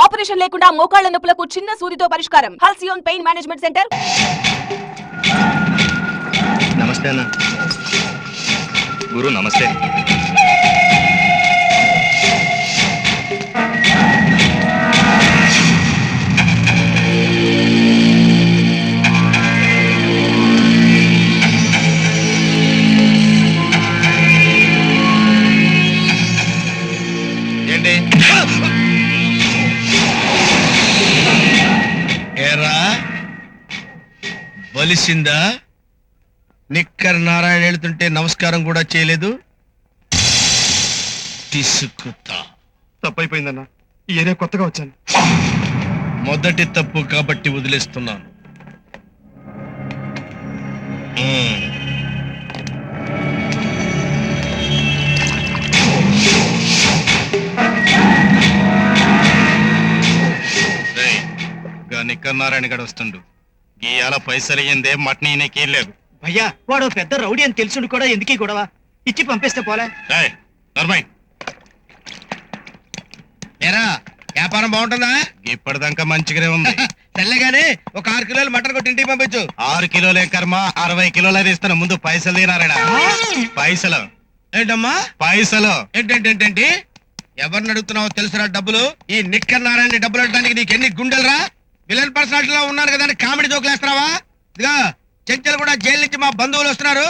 Operation లేకుండా మోకాళ్ళ నొప్పులకు చిన్న సూదితో పరిష్కారం. Halcyon pain management centre. నమస్తే అన్న. గురు నమస్తే. బలిసిందా నిక్కర్ నారాయణ వెళ్తుంటే నమస్కారం కూడా చేయలేదు? తీసుకుతా. తప్పైపోయిందన్న. ఈ ఏరియా కొత్తగా వచ్చాను. మొదటి తప్పు కాబట్టి వదిలేస్తున్నాను. నిక్కర్ నారాయణ గడు వస్తుండు. గీయాల పైసలు అయ్యిందే మటన్ ఈయనకి లేదు. భయ్యా వాడు పెద్ద రౌడీ అని తెలుసుడు కూడా ఎందుకీ గొడవ? ఇచ్చి పంపిస్తే పోలే. ఏయ్, నర్మయ్ ఏరా వ్యాపారం బాగుంటుందా? ఇప్పటిదాకా మంచిగానే ఉంది. తెల్లగానే ఒక ఆరు కిలోలు మటన్ కొట్టి ఇంటికి పంపించు. ఆరు కిలోలే కర్మ అరవై కిలోలు అది ఇస్తాను. ముందు పైసలు తినారాయణ పైసలు. ఏంటమ్మా? పైసలు. ఏంటంటేంటి ఎవరిని అడుగుతున్నావో తెలుసురా డబ్బులు? ఈ నిక్కర్ నారాయణ డబ్బులు అడగడానికి నీకు ఎన్ని గుండెలరా? విలన్ పర్సనాలిటీలో ఉన్నారు కదా అని కామెడీ జోకులేస్తున్నావా ఇదిగా చెంచలు కూడా జైలు నుంచి మా బంధువులు వస్తున్నారు.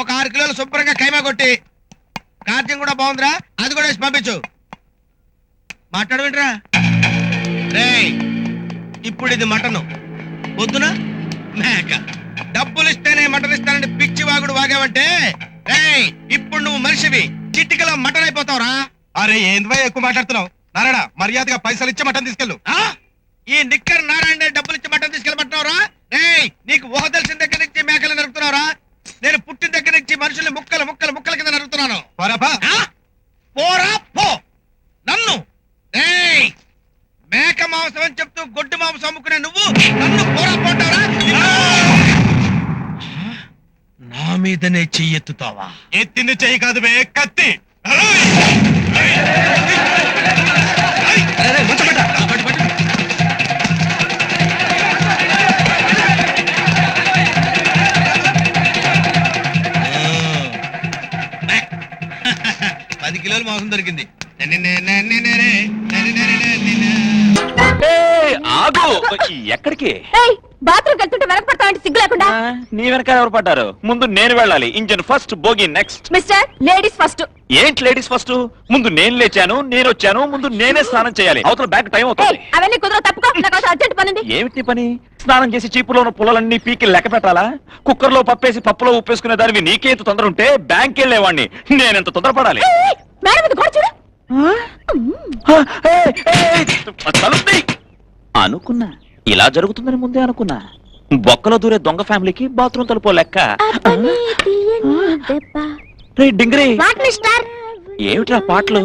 ఒక ఆరు కిలోలు శుభ్రంగా కైమా కొట్టి. కార్యం కూడా బాగుందిరా. అది కూడా వేసి పంపించు. మాట్లాడవేంట్రా రేయ్ ఇప్పుడు ఇది మటను. పొద్దున మేక. డబ్బులు ఇస్తేనే మటన్ ఇస్తానని పిచ్చి వాగుడు వాగావంటే రేయ్ ఇప్పుడు నువ్వు మనిషివి. చిట్టికలో మటన్ అయిపోతావురా. అరే ఏంద్వా ఎక్కువ మాట్లాడుతున్నావు? నారాయణ మర్యాదగా పైసలు ఇచ్చి మటన్ తీసుకెళ్ళు. ఈ నిక్కర్ నారాయణ డబ్బులు ఇచ్చి మటన్ తీసుకెళ్ళమంటున్నావురా? రేయ్ నీకు ఊహ తెలిసిన దగ్గర నుంచి మేకలు నరుకుతున్నావురా? నేను పుట్టిన దగ్గర నుంచి మనుషుల్ని ముక్కలు ముక్కలు ముక్కల కింద నరుకుతున్నాను? పోరా పో. నన్ను. మేక మాంసం అని చెప్తూ గొడ్డు మాంసం అమ్ముకునే నువ్వు నన్ను పోరా పోటావరా? నా మీదనే చెయ్యెత్తుతావా ఎత్తింది చెయ్యి కాదు బే కత్తి. పది కిలోలు మాంసం దొరికింది ఏయ్, ఆగు. ఎక్కడికి? బాత్రూమ్ వెళ్తుంటే వెనకపడతా అంటే సిగ్గు లేకుండా? నీ వెనక ఎవరు పడ్డారు? ముందు నేను వెళ్ళాలి. Engine first bogie next. Mister ladies first. ఏంటి లేడీస్ ఫస్ట్? ముందు నేను లేచాను నేను వచ్చాను ముందు నేనే స్నానం చేయాలి. అవతల బ్యాక్ టైం అవుతుంది. అవన్నీ కుదరవు తప్పుకో. నాకు అర్జెంట్ పనుంది. ఏమిటి పని? స్నానం చేసి చీపులో ఉన్న పుల్లలన్నీ పీకి లెక్క పెట్టాలా? కుక్కర్లో పప్పేసి పప్పులో ఉప్పేసుకునే దానివి నీకే ఇంత తొందర ఉంటే బ్యాంక్ వెళ్ళేవాడిని నేనెంత తొందరపడాలి? మేడం ఇది కూడా చూడు. అనుకున్నా. ఇలా జరుగుతుందని ముందే అనుకున్నా. బొక్కలో దూరే దొంగ ఫ్యామిలీకి బాత్రూమ్ తలుపో లెక్క. రే డింగరే. ఏమిట్రా పాటలు?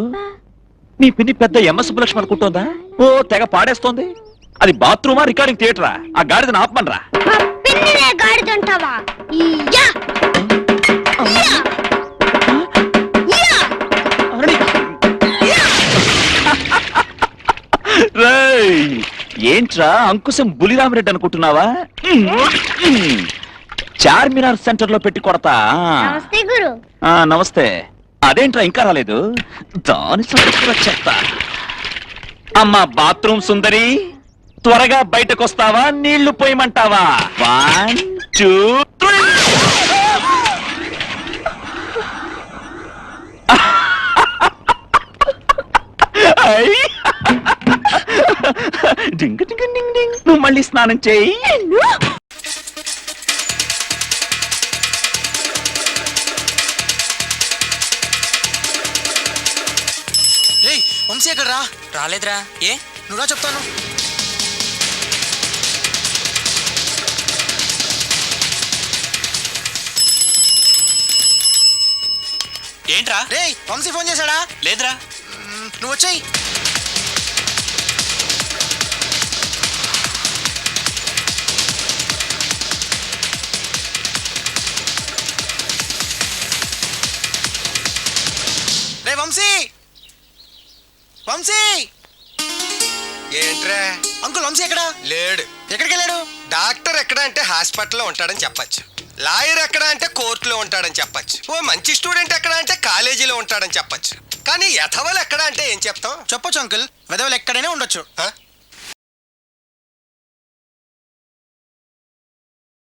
నీ పిన్ని పెద్ద ఎంఎస్ సుబ్బలక్ష్మి అనుకుంటోందా? ఓ తెగ పాడేస్తోంది. అది బాత్రూమా రికార్డింగ్ థియేటరా? ఆ గాడిదని ఆపమనరా? ఏంట్రా అంకుశం బులిరామిరెడ్డి అనుకుంటున్నావా? చార్మినార్ సెంటర్లో పెట్టి కొడతా. నమస్తే గురు. ఆ నమస్తే. అదేంట్రా ఇంకా రాలేదు? దాని సంగతి చెప్తా. అమ్మా బాత్రూమ్ సుందరి త్వరగా బయటకొస్తావా? నీళ్ళు పోయమంటావా? వన్ టూ త్రీ ఐ! డింగ్ డింగ్ డింగ్ డింగ్ నువ్వు మళ్ళీ స్నానం చేయి. ఏయ్ వంశీ ఎక్కడ రా రాలేదురా. ఏ నువ్వురా చెప్తాను. ఏంట్రా? రే వంశీ ఫోన్ చేశాడా? లేదురా. నువ్వు వచ్చాయి. వంశీ! ఏంట్రా? అంకుల్ వంశీ ఎక్కడా? లేడు. ఎక్కడికి వెళ్ళాడు? డాక్టర్ ఎక్కడ అంటే హాస్పిటల్లో ఉంటాడని చెప్పొచ్చు. లాయర్ ఎక్కడ అంటే కోర్టులో ఉంటాడని చెప్పొచ్చు. ఓ మంచి స్టూడెంట్ ఎక్కడ అంటే కాలేజీలో ఉంటాడని చెప్పొచ్చు. కానీ యథవలు ఎక్కడ అంటే ఏం చెప్తాం? చెప్పొచ్చు అంకుల్. వెధవలు ఎక్కడైనా ఉండొచ్చు.